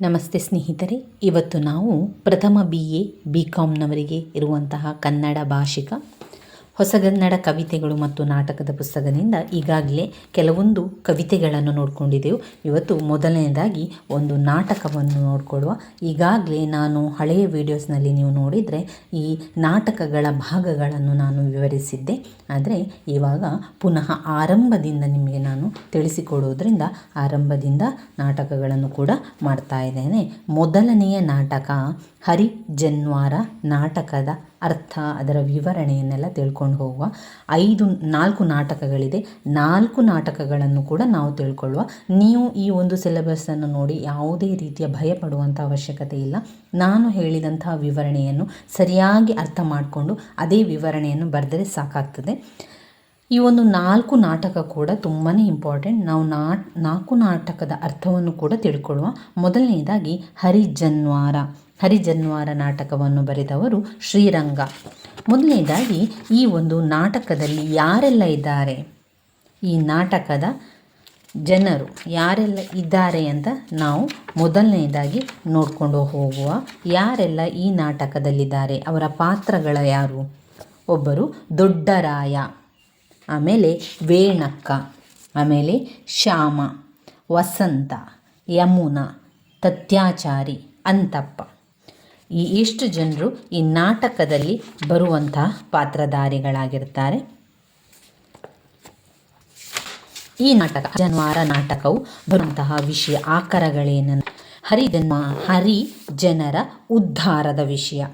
ನಮಸ್ತೆ ಸ್ನೇಹಿತರೆ, ಇವತ್ತು ನಾವು ಪ್ರಥಮ ಬಿ ಎ ಬಿ ಕಾಮ್ನವರಿಗೆ ಇರುವಂತಹ ಕನ್ನಡ ಭಾಷಿಕ ಹೊಸಗನ್ನಡ ಕವಿತೆಗಳು ಮತ್ತು ನಾಟಕದ ಪುಸ್ತಕದಿಂದ ಈಗಾಗಲೇ ಕೆಲವೊಂದು ಕವಿತೆಗಳನ್ನು ನೋಡಿಕೊಂಡಿದ್ದೆವು ಇವತ್ತು ಮೊದಲನೇದಾಗಿ ಒಂದು ನಾಟಕವನ್ನು ನೋಡಿಕೊಳ್ಳುವ ಈಗಾಗಲೇ ನಾನು ಹಳೆಯ ವಿಡಿಯೋಸ್ನಲ್ಲಿ ನೀವು ನೋಡಿದರೆ ಈ ನಾಟಕಗಳ ಭಾಗಗಳನ್ನು ನಾನು ವಿವರಿಸಿದ್ದೆ. ಆದರೆ ಇವಾಗ ಪುನಃ ಆರಂಭದಿಂದ ನಿಮಗೆ ನಾನು ತಿಳಿಸಿಕೊಡುವುದರಿಂದ ಆರಂಭದಿಂದ ನಾಟಕಗಳನ್ನು ಕೂಡ ಮಾಡ್ತಾ ಇದ್ದೇನೆ. ಮೊದಲನೆಯ ನಾಟಕ ಹರಿಜನ್ವಾರ ನಾಟಕದ ಅರ್ಥ ಅದರ ವಿವರಣೆಯನ್ನೆಲ್ಲ ತಿಳ್ಕೊಂಡು ಹೋಗುವ ಐದು, ನಾಲ್ಕು ನಾಟಕಗಳಿದೆ. ನಾಲ್ಕು ನಾಟಕಗಳನ್ನು ಕೂಡ ನಾವು ತಿಳ್ಕೊಳ್ಳುವ. ನೀವು ಈ ಒಂದು ಸಿಲೆಬಸ್ಸನ್ನು ನೋಡಿ ಯಾವುದೇ ರೀತಿಯ ಭಯ ಪಡುವಂಥ ಅವಶ್ಯಕತೆ ಇಲ್ಲ. ನಾನು ಹೇಳಿದಂತಹ ವಿವರಣೆಯನ್ನು ಸರಿಯಾಗಿ ಅರ್ಥ ಮಾಡಿಕೊಂಡು ಅದೇ ವಿವರಣೆಯನ್ನು ಬರೆದರೆ ಸಾಕಾಗ್ತದೆ. ಈ ಒಂದು ನಾಲ್ಕು ನಾಟಕ ಕೂಡ ತುಂಬಾ ಇಂಪಾರ್ಟೆಂಟ್ ನಾವು ನಾ, ನಾಲ್ಕು ನಾಟಕದ ಅರ್ಥವನ್ನು ಕೂಡ ತಿಳ್ಕೊಳ್ಳುವ. ಮೊದಲನೇದಾಗಿ ಹರಿಜನ್ವಾರ. ಹರಿಜನ್ವಾರ ನಾಟಕವನ್ನು ಬರೆದವರು ಶ್ರೀರಂಗ. ಮೊದಲನೇದಾಗಿ ಈ ಒಂದು ನಾಟಕದಲ್ಲಿ ಯಾರೆಲ್ಲ ಇದ್ದಾರೆ? ಈ ನಾಟಕದ ಜನರು ಯಾರೆಲ್ಲ ಇದ್ದಾರೆ ಅಂತ ನಾವು ಮೊದಲನೇದಾಗಿ ನೋಡಿಕೊಂಡು ಹೋಗುವ. ಯಾರೆಲ್ಲ ಈ ನಾಟಕದಲ್ಲಿದ್ದಾರೆ? ಅವರ ಪಾತ್ರಗಳ ಯಾರು? ಒಬ್ಬರು ದೊಡ್ಡರಾಯ. ಆಮೇಲೆ ವೇಣಕ್ಕ, ಆಮೇಲೆ ಶ್ಯಾಮ, ವಸಂತ, ಯಮುನಾ, ತತ್ಯಾಚಾರಿ, ಅಂತಪ್ಪ. ಈ ಇಷ್ಟು ಜನರು ಈ ನಾಟಕದಲ್ಲಿ ಬರುವಂತಹ ಪಾತ್ರಧಾರಿಗಳಾಗಿರ್ತಾರೆ. ಈ ನಾಟಕ ಜನವಾರ ನಾಟಕವು ಬರುವಂತಹ ವಿಷಯ ಆಕರಗಳೇನ ಹರಿಜನ್ಮ ಹರಿ ಜನರ ಉದ್ಧಾರದ ವಿಷಯ.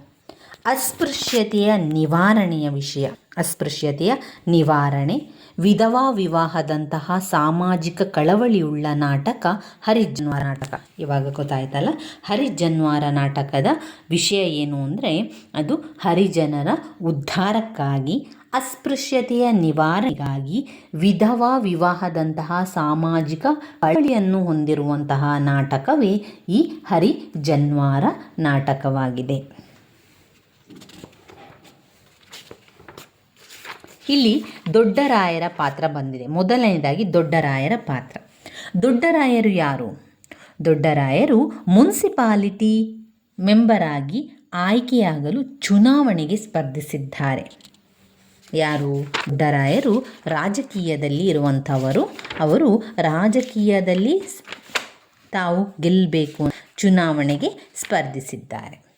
ಅಸ್ಪೃಶ್ಯತೆಯ ನಿವಾರಣೆಯ ವಿಷಯ. ಅಸ್ಪೃಶ್ಯತೆಯ ನಿವಾರಣೆ, ವಿಧವಾ ವಿವಾಹದಂತಹ ಸಾಮಾಜಿಕ ಕಳವಳಿಯುಳ್ಳ ನಾಟಕ ಹರಿಜನ್ವಾರ ನಾಟಕ. ಇವಾಗ ಗೊತ್ತಾಯ್ತಲ್ಲ ಹರಿಜನ್ವಾರ ನಾಟಕದ ವಿಷಯ ಏನು ಅಂದರೆ, ಅದು ಹರಿಜನರ ಉದ್ಧಾರಕ್ಕಾಗಿ, ಅಸ್ಪೃಶ್ಯತೆಯ ನಿವಾರಣೆಗಾಗಿ ವಿಧವಾ ವಿವಾಹದಂತಹ ಸಾಮಾಜಿಕ ಕಳವಳಿಯನ್ನು ಹೊಂದಿರುವಂತಹ ನಾಟಕವೇ ಈ ಹರಿಜನ್ವಾರ ನಾಟಕವಾಗಿದೆ. ಇಲ್ಲಿ ದೊಡ್ಡರಾಯರ ಪಾತ್ರ ಬಂದಿದೆ. ಮೊದಲನೇದಾಗಿ ದೊಡ್ಡರಾಯರ ಪಾತ್ರ. ದೊಡ್ಡರಾಯರು ಯಾರು? ದೊಡ್ಡರಾಯರು ಮುನ್ಸಿಪಾಲಿಟಿ ಮೆಂಬರಾಗಿ ಆಯ್ಕೆಯಾಗಲು ಚುನಾವಣೆಗೆ ಸ್ಪರ್ಧಿಸಿದ್ದಾರೆ. ಯಾರು? ದೊಡ್ಡರಾಯರು ರಾಜಕೀಯದಲ್ಲಿ ಇರುವಂಥವರು. ಅವರು ರಾಜಕೀಯದಲ್ಲಿ ತಾವು ಗೆಲ್ಲಬೇಕು. ಚುನಾವಣೆಗೆ ಸ್ಪರ್ಧಿಸಿದ್ದಾರೆ.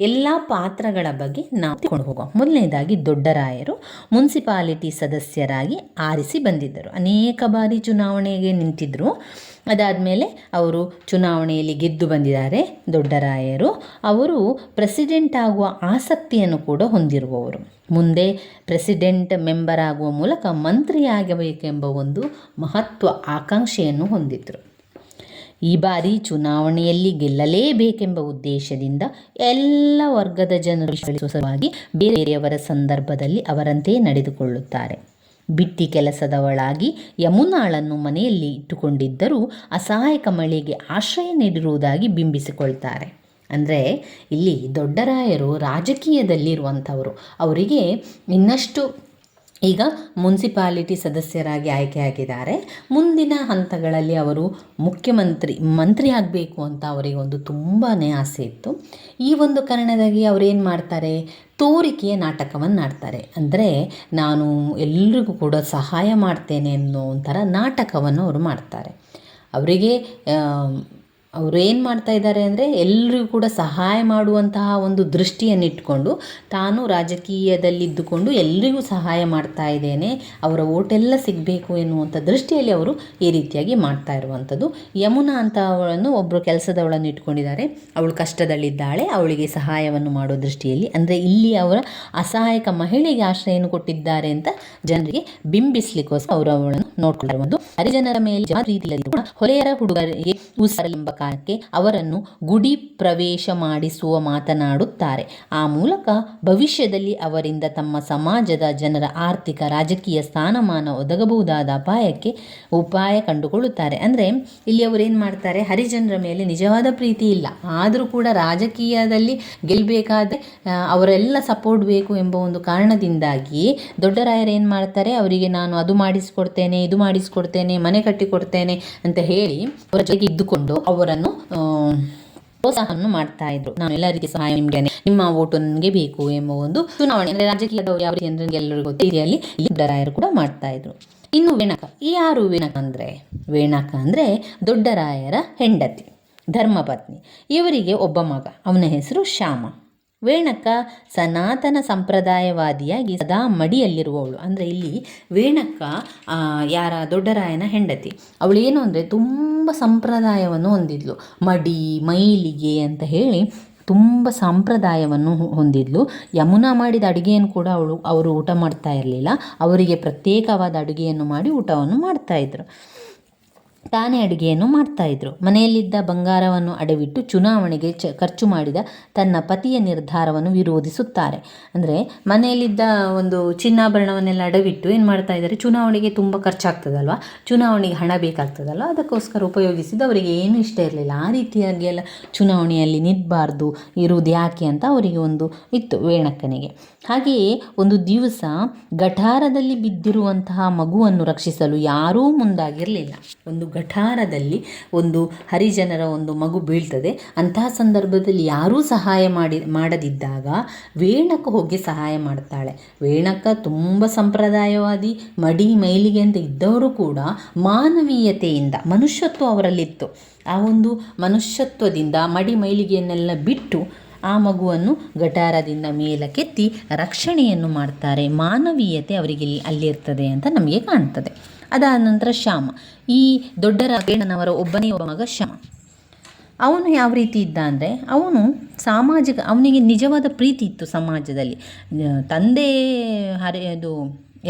ಎಲ್ಲ ಪಾತ್ರಗಳ ಬಗ್ಗೆ ನಾವು ತಿಳ್ಕೊಂಡು ಹೋಗುವ ಮೊದಲನೇದಾಗಿ ದೊಡ್ಡರಾಯರು ಮುನ್ಸಿಪಾಲಿಟಿ ಸದಸ್ಯರಾಗಿ ಆರಿಸಿ ಬಂದಿದ್ದರು. ಅನೇಕ ಬಾರಿ ಚುನಾವಣೆಗೆ ನಿಂತಿದ್ದರು ಅದಾದಮೇಲೆ ಅವರು ಚುನಾವಣೆಯಲ್ಲಿ ಗೆದ್ದು ಬಂದಿದ್ದಾರೆ ದೊಡ್ಡರಾಯರು. ಅವರು ಪ್ರೆಸಿಡೆಂಟ್ ಆಗುವ ಆಸಕ್ತಿಯನ್ನು ಕೂಡ ಹೊಂದಿರುವವರು. ಮುಂದೆ ಪ್ರೆಸಿಡೆಂಟ್ ಮೆಂಬರ್ ಆಗುವ ಮೂಲಕ ಮಂತ್ರಿಯಾಗಬೇಕೆಂಬ ಒಂದು ಮಹತ್ವ ಆಕಾಂಕ್ಷೆಯನ್ನು ಹೊಂದಿದ್ದರು ಈ ಬಾರಿ ಚುನಾವಣೆಯಲ್ಲಿ ಗೆಲ್ಲಲೇಬೇಕೆಂಬ ಉದ್ದೇಶದಿಂದ ಎಲ್ಲ ವರ್ಗದ ಜನರು ಸಲುವಾಗಿ ಬೇರೆಯವರ ಸಂದರ್ಭದಲ್ಲಿ ಅವರಂತೆ ನಡೆದುಕೊಳ್ಳುತ್ತಾರೆ. ಬಿಟ್ಟಿ ಕೆಲಸದವಳಾಗಿ ಯಮುನಾಳನ್ನು ಮನೆಯಲ್ಲಿ ಇಟ್ಟುಕೊಂಡಿದ್ದರೂ ಅಸಹಾಯಕ ಮಳೆಗೆ ಆಶ್ರಯ ನೀಡಿರುವುದಾಗಿ ಬಿಂಬಿಸಿಕೊಳ್ತಾರೆ. ಅಂದರೆ ಇಲ್ಲಿ ದೊಡ್ಡರಾಯರು ರಾಜಕೀಯದಲ್ಲಿರುವಂಥವರು, ಅವರಿಗೆ ಇನ್ನಷ್ಟು ಈಗ ಮುನ್ಸಿಪಾಲಿಟಿ ಸದಸ್ಯರಾಗಿ ಆಯ್ಕೆಯಾಗಿದ್ದಾರೆ ಮುಂದಿನ ಹಂತಗಳಲ್ಲಿ ಅವರು ಮುಖ್ಯಮಂತ್ರಿ, ಮಂತ್ರಿ ಆಗಬೇಕು ಅಂತ ಅವರಿಗೆ ಒಂದು ತುಂಬಾ ಆಸೆ ಇತ್ತು. ಈ ಒಂದು ಕಾರಣದಾಗಿ ಅವರೇನು ಮಾಡ್ತಾರೆ? ತೋರಿಕೆಯ ನಾಟಕವನ್ನು ಆಡ್ತಾರೆ. ಅಂದರೆ ನಾನು ಎಲ್ರಿಗೂ ಕೂಡ ಸಹಾಯ ಮಾಡ್ತೇನೆ ಅನ್ನೋ ಒಂಥರ ನಾಟಕವನ್ನು ಅವರು ಮಾಡ್ತಾರೆ. ಅವರಿಗೆ ಅವರು ಏನು ಮಾಡ್ತಾ ಇದ್ದಾರೆ ಅಂದರೆ ಎಲ್ಲರಿಗೂ ಕೂಡ ಸಹಾಯ ಮಾಡುವಂತಹ ಒಂದು ದೃಷ್ಟಿಯನ್ನಿಟ್ಕೊಂಡು ತಾನು ರಾಜಕೀಯದಲ್ಲಿದ್ದುಕೊಂಡು ಎಲ್ಲರಿಗೂ ಸಹಾಯ ಮಾಡ್ತಾ ಇದ್ದೇನೆ, ಅವರ ಓಟೆಲ್ಲ ಸಿಗಬೇಕು ಎನ್ನುವಂಥ ದೃಷ್ಟಿಯಲ್ಲಿ ಅವರು ಈ ರೀತಿಯಾಗಿ ಮಾಡ್ತಾ ಇರುವಂಥದ್ದು. ಯಮುನಾ ಅಂತ ಅವಳನ್ನು ಒಬ್ಬರು ಕೆಲಸದವಳನ್ನು ಇಟ್ಕೊಂಡಿದ್ದಾರೆ. ಅವಳು ಕಷ್ಟದಲ್ಲಿದ್ದಾಳೆ, ಅವಳಿಗೆ ಸಹಾಯವನ್ನು ಮಾಡೋ ದೃಷ್ಟಿಯಲ್ಲಿ. ಅಂದರೆ ಇಲ್ಲಿ ಅವರ ಅಸಹಾಯಕ ಮಹಿಳೆಗೆ ಆಶ್ರಯವನ್ನು ಕೊಟ್ಟಿದ್ದಾರೆ ಅಂತ ಜನರಿಗೆ ಬಿಂಬಿಸ್ಲಿಕ್ಕೋಸ್ಕರ ಅವರು ಅವಳನ್ನು ಒಂದು ಹರಿಜನರ ಮೇಲೆ ರೀತಿಯಲ್ಲಿ ಹೊಲೆಯರ ಹುಡುಗರಿಗೆ ಉಸರೆಂಬ ಕಾರಣಕ್ಕೆ ಅವರನ್ನು ಗುಡಿ ಪ್ರವೇಶ ಮಾಡಿಸುವ ಮಾತನಾಡುತ್ತಾರೆ. ಆ ಮೂಲಕ ಭವಿಷ್ಯದಲ್ಲಿ ಅವರಿಂದ ತಮ್ಮ ಸಮಾಜದ ಜನರ ಆರ್ಥಿಕ ರಾಜಕೀಯ ಸ್ಥಾನಮಾನ ಒದಗಬಹುದಾದ ಅಪಾಯಕ್ಕೆ ಉಪಾಯ ಕಂಡುಕೊಳ್ಳುತ್ತಾರೆ. ಅಂದರೆ ಇಲ್ಲಿ ಅವರು ಮಾಡ್ತಾರೆ? ಹರಿಜನರ ಮೇಲೆ ನಿಜವಾದ ಪ್ರೀತಿ ಇಲ್ಲ. ಆದರೂ ಕೂಡ ರಾಜಕೀಯದಲ್ಲಿ ಗೆಲ್ಲಬೇಕಾದ್ರೆ ಅವರೆಲ್ಲ ಸಪೋರ್ಟ್ ಬೇಕು ಎಂಬ ಒಂದು ಕಾರಣದಿಂದಾಗಿ ದೊಡ್ಡರಾಯರು ಏನು ಮಾಡ್ತಾರೆ? ಅವರಿಗೆ ನಾನು ಅದು ಮಾಡಿಸಿಕೊಡ್ತೇನೆ, ಇದು ಮಾಡಿಸಿಕೊಡ್ತೇನೆ, ಮನೆ ಕಟ್ಟಿಕೊಡ್ತೇನೆ ಅಂತ ಹೇಳಿ ಅವರ ಜೊತೆಗೆ ಇದ್ದುಕೊಂಡು ಅವರನ್ನು ಪ್ರೋತ್ಸಾಹವನ್ನು ಮಾಡ್ತಾ ಇದ್ರು. ನಾನು ಎಲ್ಲ ರೀತಿಯ ಸಹಾಯ ನಿಮಗೆ ನಿಮ್ಮ ಓಟು ನನಗೆ ಬೇಕು ಎಂಬ ಒಂದು ಚುನಾವಣೆ, ಅಂದರೆ ರಾಜಕೀಯದವರು ಯಾವ ರೀತಿ ಎಲ್ಲರಿಗೂ ಗೊತ್ತಿದೆಯಲ್ಲಿ ರೀತಿಯಲ್ಲಿ ಕೂಡ ಮಾಡ್ತಾ ಇದ್ರು. ಇನ್ನು ವೇಣಕ ಯಾರು ವೇಣಕ ಅಂದರೆ? ವೇಣಕ ಅಂದರೆ ದೊಡ್ಡರಾಯರ ಹೆಂಡತಿ, ಧರ್ಮಪತ್ನಿ. ಇವರಿಗೆ ಒಬ್ಬ ಮಗ, ಅವನ ಹೆಸರು ಶ್ಯಾಮ. ವೇಣಕ ಸನಾತನ ಸಂಪ್ರದಾಯವಾದಿಯಾಗಿ ಸದಾ ಮಡಿಯಲ್ಲಿರುವವಳು. ಅಂದರೆ ಇಲ್ಲಿ ವೇಣಕ್ಕ ಯಾರ ದೊಡ್ಡರಾಯನ ಹೆಂಡತಿ. ಅವಳು ಏನು ಅಂದರೆ ತುಂಬ ಸಂಪ್ರದಾಯವನ್ನು ಹೊಂದಿದ್ಲು. ಮಡಿ, ಮೈಲಿಗೆ ಅಂತ ಹೇಳಿ ತುಂಬ ಸಂಪ್ರದಾಯವನ್ನು ಹೊಂದಿದ್ಲು. ಯಮುನಾ ಮಾಡಿದ ಅಡುಗೆಯನ್ನು ಕೂಡ ಅವಳು, ಅವರು ಊಟ ಮಾಡ್ತಾ ಇರಲಿಲ್ಲ. ಅವರಿಗೆ ಪ್ರತ್ಯೇಕವಾದ ಅಡುಗೆಯನ್ನು ಮಾಡಿ ಊಟವನ್ನು ಮಾಡ್ತಾ ಇದ್ರು. ತಾನೇ ಅಡುಗೆಯನ್ನು ಮಾಡ್ತಾ ಇದ್ರು. ಮನೆಯಲ್ಲಿದ್ದ ಬಂಗಾರವನ್ನು ಅಡವಿಟ್ಟು ಚುನಾವಣೆಗೆ ಚ, ಖರ್ಚು ಮಾಡಿದ ತನ್ನ ಪತಿಯ ನಿರ್ಧಾರವನ್ನು ವಿರೋಧಿಸುತ್ತಾರೆ. ಅಂದರೆ ಮನೆಯಲ್ಲಿದ್ದ ಒಂದು ಚಿನ್ನಾಭರಣವನ್ನೆಲ್ಲ ಅಡವಿಟ್ಟು ಏನು ಮಾಡ್ತಾ ಇದ್ದಾರೆ? ಚುನಾವಣೆಗೆ ತುಂಬ ಖರ್ಚಾಗ್ತದಲ್ವ? ಚುನಾವಣೆಗೆ ಹಣ ಬೇಕಾಗ್ತದಲ್ವ? ಅದಕ್ಕೋಸ್ಕರ ಉಪಯೋಗಿಸಿದ್ದು ಅವರಿಗೆ ಏನು ಇಷ್ಟ ಇರಲಿಲ್ಲ. ಆ ರೀತಿಯಾಗಿ ಎಲ್ಲ ಚುನಾವಣೆಯಲ್ಲಿ ನಿಲ್ಬಾರ್ದು, ಇರುವುದು ಯಾಕೆ ಅಂತ ಅವರಿಗೆ ಒಂದು ಇತ್ತು ವೇಣಕ್ಕನಿಗೆ. ಹಾಗೆಯೇ ಒಂದು ದಿವಸ ಗಠಾರದಲ್ಲಿ ಬಿದ್ದಿರುವಂತಹ ಮಗುವನ್ನು ರಕ್ಷಿಸಲು ಯಾರೂ ಮುಂದಾಗಿರಲಿಲ್ಲ. ಒಂದು ಗಠಾರದಲ್ಲಿ ಒಂದು ಹರಿಜನರ ಒಂದು ಮಗು ಬೀಳ್ತದೆ. ಅಂತಹ ಸಂದರ್ಭದಲ್ಲಿ ಯಾರೂ ಸಹಾಯ ಮಾಡಿ, ಮಾಡದಿದ್ದಾಗ ವೇಣಕ ಹೋಗಿ ಸಹಾಯ ಮಾಡ್ತಾಳೆ ವೇಣಕ ತುಂಬ ಸಂಪ್ರದಾಯವಾದಿ, ಮಡಿ ಮೈಲಿಗೆ ಅಂತ ಇದ್ದವರು ಕೂಡ ಮಾನವೀಯತೆಯಿಂದ, ಮನುಷ್ಯತ್ವ ಅವರಲ್ಲಿತ್ತು. ಆ ಒಂದು ಮನುಷ್ಯತ್ವದಿಂದ, ಮಡಿ ಮೈಲಿಗೆಯನ್ನೆಲ್ಲ ಬಿಟ್ಟು ಆ ಮಗುವನ್ನು ಗಟಾರದಿಂದ ಮೇಲಕ್ಕೆತ್ತಿ ರಕ್ಷಣೆಯನ್ನು ಮಾಡ್ತಾರೆ. ಮಾನವೀಯತೆ ಅವರಿಗೆ ಅಲ್ಲಿರ್ತದೆ ಅಂತ ನಮಗೆ ಕಾಣ್ತದೆ. ಅದಾದ ನಂತರ ಶ್ಯಾಮ. ಈ ದೊಡ್ಡ ರಾಘೇಣನವರ ಒಬ್ಬನೇ ಒಬ್ಬ ಮಗ ಶ್ಯಾಮ. ಅವನು ಯಾವ ರೀತಿ ಇದ್ದ ಅಂದರೆ, ಅವನು ಸಾಮಾಜಿಕ, ಅವನಿಗೆ ನಿಜವಾದ ಪ್ರೀತಿ ಇತ್ತು ಸಮಾಜದಲ್ಲಿ. ತಂದೆ ಹರಿ ಅದು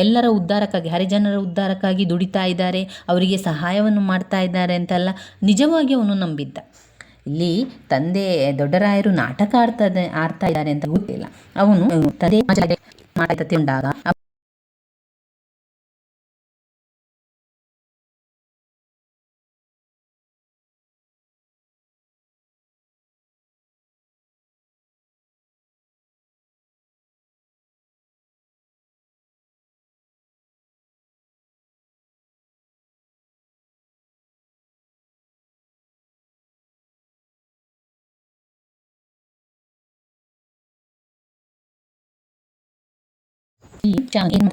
ಎಲ್ಲರ ಉದ್ಧಾರಕ್ಕಾಗಿ, ಹರಿಜನರ ಉದ್ಧಾರಕ್ಕಾಗಿ ದುಡಿತಾ ಇದ್ದಾರೆ, ಅವರಿಗೆ ಸಹಾಯವನ್ನು ಮಾಡ್ತಾ ಇದ್ದಾರೆ ಅಂತೆಲ್ಲ, ನಿಜವಾಗಿ ಅವನು ನಂಬಿದ್ದ. ಇಲ್ಲಿ ತಂದೆ, ದೊಡ್ಡರಾಯರು ನಾಟಕ ಆಡ್ತದೆ, ಆಡ್ತಾ ಇದ್ದಾರೆ ಅಂತ ಗೊತ್ತಿಲ್ಲ. ಅವನು ತಂದೆ ಮಾಡ್ತಾ ತಿಂದಾಗ ಈ ಏನ್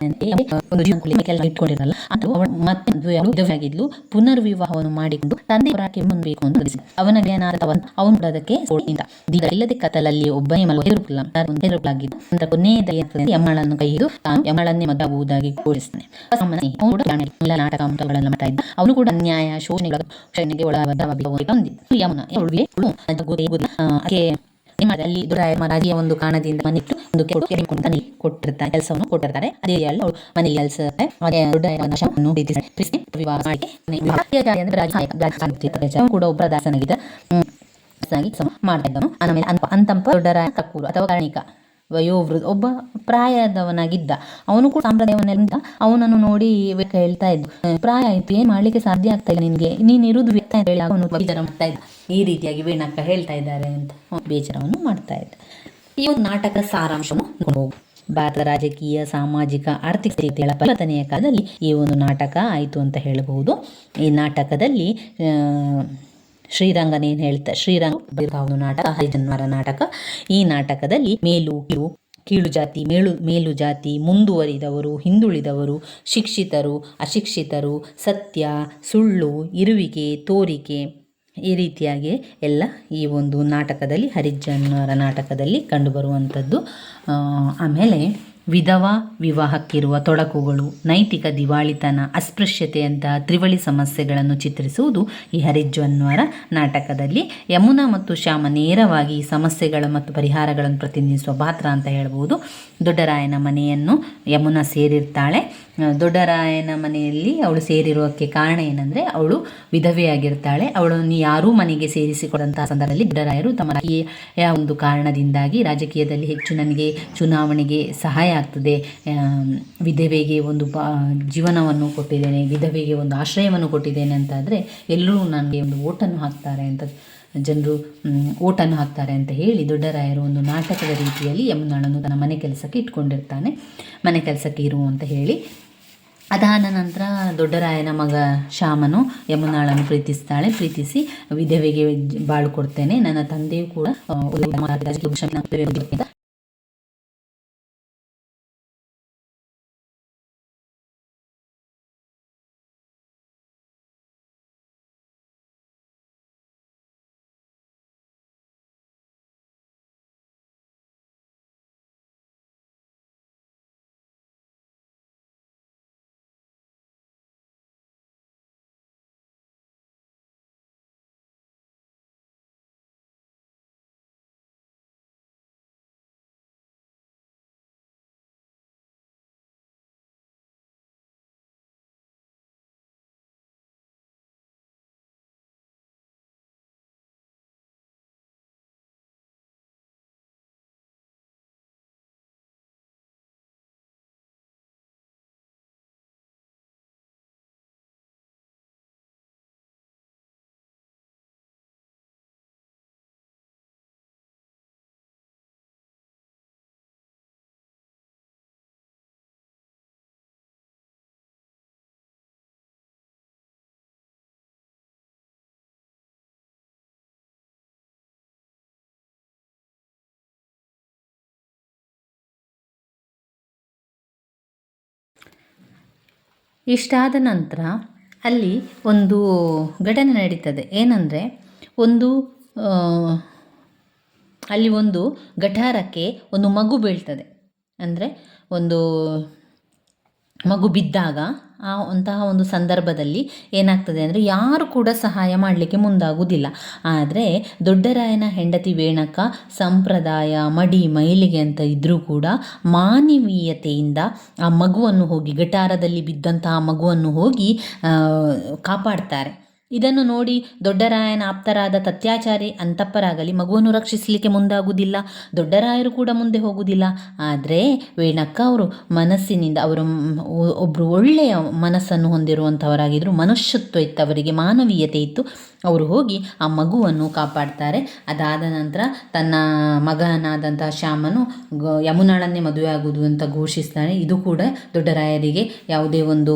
ಒಂದು ಜೀವನ ಇಟ್ಕೊಂಡಿರಲ್ಲ ಅದು ಅವಳು ಮತ್ತೆ ಮದುವೆಯಾಗಿದ್ಲು ಪುನರ್ವಿವಾಹವನ್ನು ಮಾಡಿಕೊಂಡು ತಂದೆ ಹೊರಕ್ಕೆ ಮುಂದಬೇಕು ಅಂತ ತಿಳಿಸಿದ ಅವನ ಜ್ಞಾನಾರ್ಥವನ್ನು ಅವನು ಸೋಲಿಂದ ದೀದ ಇಲ್ಲದೆ ಕತ್ತಲಲ್ಲಿ ಒಬ್ಬನೇ ಮಲ ಹೆದರುಕಲ್ಲ ಹೆದರುಕಲಾಗಿದ್ದು ನಂತರ ಕೊನೆಯದಾಗಿ ಯಮಳನ್ನು ಕೈ ಹಿಡಿದು ತಾನು ಮದುವುದಾಗಿ ಘೋಷಿಸ್ತಾನೆ ಅವನು ಕೂಡ ಪ್ರಾಣಿ ಎಲ್ಲ ನಾಟಕ ಅಂಶಗಳನ್ನು ಮಾಡ್ತಾ ಇದ್ದ ಅವನು ಕೂಡ ಅನ್ಯಾಯ ಶೋಷಣೆಗಳ ಶೋಷಣೆಗೆ ಒಳಗಾದ ಯಮನ ಅವಳಿಗೆ ಅಲ್ಲಿ ರಾಜಿಯ ಒಂದು ಕಾರಣದಿಂದ ಮನೆಟ್ಟು ಒಂದು ತನಗೆ ಕೊಟ್ಟಿರ್ತಾರೆ, ಕೆಲಸವನ್ನು ಕೊಟ್ಟಿರ್ತಾರೆ. ಅದೇ ಅಲ್ಲಿ ಅವಳು ಮನೆಯಲ್ಲಿ ಕೆಲಸ ಅದೇ ದೊಡ್ಡ ನಶವನ್ನು ಪ್ರೀತಿಸಿ ಪ್ರೀತಿಸಿ ವಿವಾಹ ಮಾಡಿ ಹೇಗೆ ಕೂಡ ಒಬ್ಬರ ದಾಸನಾಗಿದ್ದ. ಮಾಡ್ತಾ ಇದ್ದನು ಆಮೇಲೆ ಅಂತಂಪ, ದೊಡ್ಡರಾಯ ಕಕ್ಕೂರು ಅಥವಾ ಕಾರಣಿಕ. ವಯೋವೃದ್ಧ, ಒಬ್ಬ ಪ್ರಾಯದವನಾಗಿದ್ದ. ಅವನು ಕೂಡ ಸಾಂಪ್ರದಾಯವನ್ನೆಲ್ಲ ಅವನನ್ನು ನೋಡಿ ಹೇಳ್ತಾ ಇದ್ದು ಪ್ರಾಯ ಆಯ್ತು, ಏನು ಮಾಡ್ಲಿಕ್ಕೆ ಸಾಧ್ಯ ಆಗ್ತಾ ಇಲ್ಲ ನಿನ್ಗೆ? ನೀನ್ ಇರುದು ವ್ಯಕ್ತ ಹೇಳಿ ಅವನು ಮಾಡ್ತಾ ಇದ್ದ. ಈ ರೀತಿಯಾಗಿ ವೇಣಕ್ಕ ಹೇಳ್ತಾ ಇದ್ದಾರೆ ಅಂತ ಬೇಜಾರವನ್ನು ಮಾಡ್ತಾ ಇದ್ದ. ಈ ಒಂದು ನಾಟಕ ಸಾರಾಂಶವನ್ನು ಭಾರತ ರಾಜಕೀಯ ಸಾಮಾಜಿಕ ಆರ್ಥಿಕ ಸ್ಥಿತಿಗಳ ಪರಿವರ್ತನೆಯ ಕಾಲದಲ್ಲಿ ಈ ಒಂದು ನಾಟಕ ಆಯಿತು ಅಂತ ಹೇಳಬಹುದು. ಈ ನಾಟಕದಲ್ಲಿ ಆ, ಶ್ರೀರಂಗನ ಏನು ಹೇಳ್ತಾ ಶ್ರೀರಂಗ ಒಂದು ನಾಟಕ ಹರಿಜನ್ಮರ ನಾಟಕ. ಈ ನಾಟಕದಲ್ಲಿ ಮೇಲು ಕೀಳು ಕೀಳು ಜಾತಿ ಮೇಲು ಮೇಲು ಜಾತಿ ಮುಂದುವರಿದವರು ಹಿಂದುಳಿದವರು ಶಿಕ್ಷಿತರು ಅಶಿಕ್ಷಿತರು ಸತ್ಯ ಸುಳ್ಳು ಇರುವಿಕೆ ತೋರಿಕೆ ಈ ರೀತಿಯಾಗಿ ಎಲ್ಲ ಈ ಒಂದು ನಾಟಕದಲ್ಲಿ ಹರಿಜನರ ನಾಟಕದಲ್ಲಿ ಕಂಡುಬರುವಂಥದ್ದು. ಆಮೇಲೆ ವಿಧವಾ ವಿವಾಹಕ್ಕಿರುವ ತೊಡಕುಗಳು, ನೈತಿಕ ದಿವಾಳಿತನ ಅಸ್ಪೃಶ್ಯತೆಯಂತಹ ತ್ರಿವಳಿ ಸಮಸ್ಯೆಗಳನ್ನು ಚಿತ್ರಿಸುವುದು ಈ ಹರಿಜ್ವನ್ವರ ನಾಟಕದಲ್ಲಿ. ಯಮುನಾ ಮತ್ತು ಶ್ಯಾಮ ನೇರವಾಗಿ ಈ ಸಮಸ್ಯೆಗಳ ಮತ್ತು ಪರಿಹಾರಗಳನ್ನು ಪ್ರತಿನಿಧಿಸುವ ಪಾತ್ರ ಅಂತ ಹೇಳ್ಬೋದು. ದೊಡ್ಡರಾಯನ ಮನೆಯನ್ನು ಯಮುನಾ ಸೇರಿರ್ತಾಳೆ. ದೊಡ್ಡರಾಯನ ಮನೆಯಲ್ಲಿ ಅವಳು ಸೇರಿರೋಕ್ಕೆ ಕಾರಣ ಏನಂದರೆ, ಅವಳು ವಿಧವೆಯಾಗಿರ್ತಾಳೆ ಅವಳನ್ನು ಯಾರೂ ಮನೆಗೆ ಸೇರಿಸಿಕೊಡಂತಹ ಸಂದರ್ಭದಲ್ಲಿ ದೊಡ್ಡರಾಯರು ತಮ್ಮ ಒಂದು ಕಾರಣದಿಂದಾಗಿ ರಾಜಕೀಯದಲ್ಲಿ ಹೆಚ್ಚು ನನಗೆ ಚುನಾವಣೆಗೆ ಸಹಾಯ ಆಗ್ತದೆ. ವಿಧವೆಗೆ ಒಂದು ಬಾ, ಜೀವನವನ್ನು ಕೊಟ್ಟಿದ್ದೇನೆ, ವಿಧವೆಗೆ ಒಂದು ಆಶ್ರಯವನ್ನು ಕೊಟ್ಟಿದ್ದೇನೆ ಅಂತಾದರೆ ಎಲ್ಲರೂ ನನಗೆ ಒಂದು ಓಟನ್ನು ಹಾಕ್ತಾರೆ ಅಂತ ಜನರು ಓಟನ್ನು ಹಾಕ್ತಾರೆ ಅಂತ ಹೇಳಿ ದೊಡ್ಡರಾಯರು ಒಂದು ನಾಟಕದ ರೀತಿಯಲ್ಲಿ ಯಮುನಾಳನ್ನು ತನ್ನ ಮನೆ ಕೆಲಸಕ್ಕೆ ಇಟ್ಕೊಂಡಿರ್ತಾನೆ. ಮನೆ ಕೆಲಸಕ್ಕೆ ಇರು ಅಂತ ಹೇಳಿ. ಅದಾದ ನಂತರ ದೊಡ್ಡರಾಯನ ಮಗ ಶ್ಯಾಮನು ಯಮುನಾಳನ್ನು ಪ್ರೀತಿಸ್ತಾಳೆ. ಪ್ರೀತಿಸಿ ವಿಧವೆಗೆ ಬಾಳು ಕೊಡ್ತೇನೆ. ನನ್ನ ತಂದೆಯೂ ಕೂಡ ಇಷ್ಟಾದ ನಂತರ ಅಲ್ಲಿ ಒಂದು ಘಟನೆ ನಡೀತದೆ. ಏನಂದರೆ, ಒಂದು ಅಲ್ಲಿ ಒಂದು ಗಟಾರಕ್ಕೆ ಒಂದು ಮಗು ಬೀಳ್ತದೆ. ಅಂದರೆ ಒಂದು ಮಗು ಬಿದ್ದಾಗ ಆ ಅಂತಹ ಒಂದು ಸಂದರ್ಭದಲ್ಲಿ ಏನಾಗ್ತದೆ ಅಂದರೆ ಯಾರು ಕೂಡ ಸಹಾಯ ಮಾಡಲಿಕ್ಕೆ ಮುಂದಾಗುವುದಿಲ್ಲ ಆದರೆ ದೊಡ್ಡರಾಯನ ಹೆಂಡತಿ ವೇಣಕ ಸಂಪ್ರದಾಯ, ಮಡಿ, ಮೈಲಿಗೆ ಅಂತ ಇದ್ದರೂ ಕೂಡ ಮಾನವೀಯತೆಯಿಂದ ಆ ಮಗುವನ್ನು ಹೋಗಿ, ಗಟಾರದಲ್ಲಿ ಬಿದ್ದಂತಹ ಮಗುವನ್ನು ಹೋಗಿ ಕಾಪಾಡ್ತಾರೆ. ಇದನ್ನು ನೋಡಿ ದೊಡ್ಡರಾಯನ ಆಪ್ತರಾದ ತತ್ಯಾಚಾರಿ ಅಂತಪ್ಪರಾಗಲಿ ಮಗುವನ್ನು ರಕ್ಷಿಸಲಿಕ್ಕೆ ಮುಂದಾಗುವುದಿಲ್ಲ, ದೊಡ್ಡರಾಯರು ಕೂಡ ಮುಂದೆ ಹೋಗುವುದಿಲ್ಲ. ಆದರೆ ವೇಣಕ್ಕ ಅವರು ಮನಸ್ಸಿನಿಂದ ಅವರು ಒಬ್ಬರು ಒಳ್ಳೆಯ ಮನಸ್ಸನ್ನು ಹೊಂದಿರುವಂಥವರಾಗಿದ್ದರು ಮನುಷ್ಯತ್ವ ಇತ್ತು, ಅವರಿಗೆ ಮಾನವೀಯತೆ ಇತ್ತು. ಅವರು ಹೋಗಿ ಆ ಮಗುವನ್ನು ಕಾಪಾಡ್ತಾರೆ. ಅದಾದ ನಂತರ ತನ್ನ ಮಗನಾದಂಥ ಶ್ಯಾಮನು ಯಮುನಾಳನ್ನೇ ಮದುವೆ ಆಗುವುದು ಅಂತ ಘೋಷಿಸ್ತಾನೆ. ಇದು ಕೂಡ ದೊಡ್ಡರಾಯರಿಗೆ ಯಾವುದೇ ಒಂದು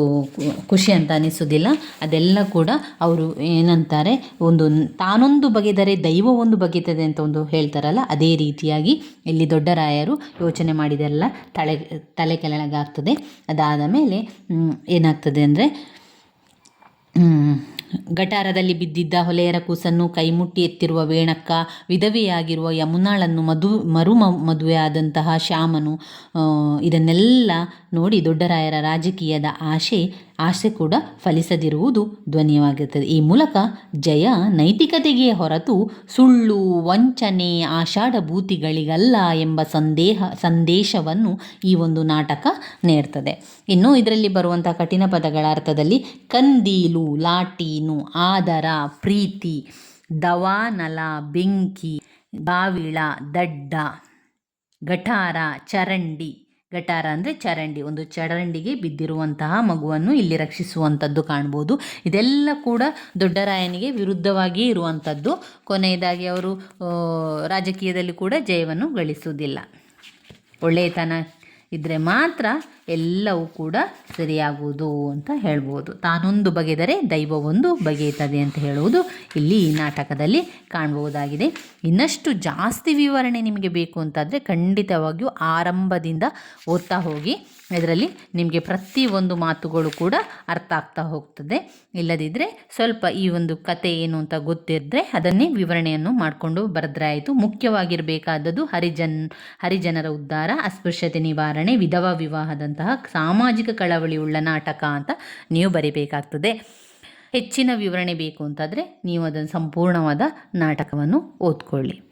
ಖುಷಿ ಅಂತ ಅನಿಸೋದಿಲ್ಲ ಅದೆಲ್ಲ ಕೂಡ ಅವರು ಏನಂತಾರೆ ಒಂದು ತಾನೊಂದು ಬಗೆದರೆ ದೈವ ಒಂದು ಬಗೆತದೆ ಅಂತ ಒಂದು ಹೇಳ್ತಾರಲ್ಲ, ಅದೇ ರೀತಿಯಾಗಿ ಇಲ್ಲಿ ದೊಡ್ಡರಾಯರು ಯೋಚನೆ ಮಾಡಿದೆಲ್ಲ ತಲೆ ತಲೆ ಕೆಳಗಾಗ್ತದೆ ಅದಾದ ಮೇಲೆ ಏನಾಗ್ತದೆ ಅಂದರೆ. ಗಟಾರದಲ್ಲಿ ಬಿದ್ದಿದ್ದ ಹೊಲೆಯರ ಕೂಸನ್ನು ಕೈಮುಟ್ಟಿ ಎತ್ತಿರುವ ವೇಣಕ್ಕ, ವಿಧವೆಯಾಗಿರುವ ಯಮುನಾಳನ್ನು ಮದು ಮರು ಮದುವೆ ಮದುವೆಯಾದಂತಹ ಶ್ಯಾಮನು ಇದನ್ನೆಲ್ಲ ನೋಡಿ ದೊಡ್ಡರಾಯರ ರಾಜಕೀಯದ ಆಶೆ ಆಸೆ ಕೂಡ ಫಲಿಸದಿರುವುದು ಧ್ವನಿಯಾಗಿರುತ್ತದೆ ಈ ಮೂಲಕ ಜಯ ನೈತಿಕತೆಗೆ ಹೊರತು ಸುಳ್ಳು, ವಂಚನೆ ಆಷಾಢಭೂತಿಗಳಿಗಲ್ಲ ಎಂಬ ಸಂದೇಹ, ಸಂದೇಶವನ್ನು ಈ ಒಂದು ನಾಟಕ ನೀಡ್ತದೆ. ಇನ್ನು ಇದರಲ್ಲಿ ಬರುವಂಥ ಕಠಿಣ ಪದಗಳ ಅರ್ಥದಲ್ಲಿ ಕಂದೀಲು, ಲಾಟೀನು, ಆದರ, ಪ್ರೀತಿ, ದವಾನಲ, ಬೆಂಕಿ, ಬಾವಿಳ, ದಡ್ಡ, ಗಠಾರ, ಚರಂಡಿ ಗಠಾರ ಅಂದರೆ ಚರಂಡಿ, ಒಂದು ಚರಂಡಿಗೆ ಬಿದ್ದಿರುವಂತಹ ಮಗುವನ್ನು ಇಲ್ಲಿ ರಕ್ಷಿಸುವಂಥದ್ದು ಕಾಣ್ಬೋದು. ಇದೆಲ್ಲ ಕೂಡ ದೊಡ್ಡರಾಯನಿಗೆ ವಿರುದ್ಧವಾಗಿ ಇರುವಂಥದ್ದು. ಕೊನೆಯದಾಗಿ ಅವರು ರಾಜಕೀಯದಲ್ಲಿ ಕೂಡ ಜಯವನ್ನು ಗಳಿಸುವುದಿಲ್ಲ. ಒಳ್ಳೆಯತನ ಇದ್ದರೆ ಮಾತ್ರ ಎಲ್ಲವೂ ಕೂಡ ಸರಿಯಾಗುವುದು ಅಂತ ಹೇಳ್ಬೋದು. ತಾನೊಂದು ಬಗೆದರೆ ದೈವವೊಂದು ಬಗೆಯುತ್ತದೆ ಅಂತ ಹೇಳುವುದು ಇಲ್ಲಿ ಈ ನಾಟಕದಲ್ಲಿ ಕಾಣಬಹುದಾಗಿದೆ. ಇನ್ನಷ್ಟು ಜಾಸ್ತಿ ವಿವರಣೆ ನಿಮಗೆ ಬೇಕು ಅಂತಾದರೆ ಖಂಡಿತವಾಗಿಯೂ ಆರಂಭದಿಂದ ಓದ್ತಾ ಹೋಗಿ ಇದರಲ್ಲಿ ನಿಮಗೆ ಪ್ರತಿಯೊಂದು ಮಾತುಗಳು ಕೂಡ ಅರ್ಥ ಆಗ್ತಾ ಹೋಗ್ತದೆ. ಇಲ್ಲದಿದ್ದರೆ ಸ್ವಲ್ಪ ಈ ಒಂದು ಕತೆ ಏನು ಅಂತ ಗೊತ್ತಿದ್ದರೆ ಅದನ್ನೇ ವಿವರಣೆಯನ್ನು ಮಾಡಿಕೊಂಡು ಬರೆದ್ರೆ ಆಯಿತು ಮುಖ್ಯವಾಗಿರಬೇಕಾದದ್ದು ಹರಿಜನ್, ಹರಿಜನರ ಉದ್ಧಾರ, ಅಸ್ಪೃಶ್ಯತೆ ನಿವಾರಣೆ, ವಿಧವಾ ವಿವಾಹದಂತಹ ಸಾಮಾಜಿಕ ಕಳವಳಿಯುಳ್ಳ ನಾಟಕ ಅಂತ ನೀವು ಬರೀಬೇಕಾಗ್ತದೆ. ಹೆಚ್ಚಿನ ವಿವರಣೆ ಬೇಕು ಅಂತಾದರೆ ನೀವು ಅದನ್ನು ಸಂಪೂರ್ಣವಾದ ನಾಟಕವನ್ನು ಓದ್ಕೊಳ್ಳಿ.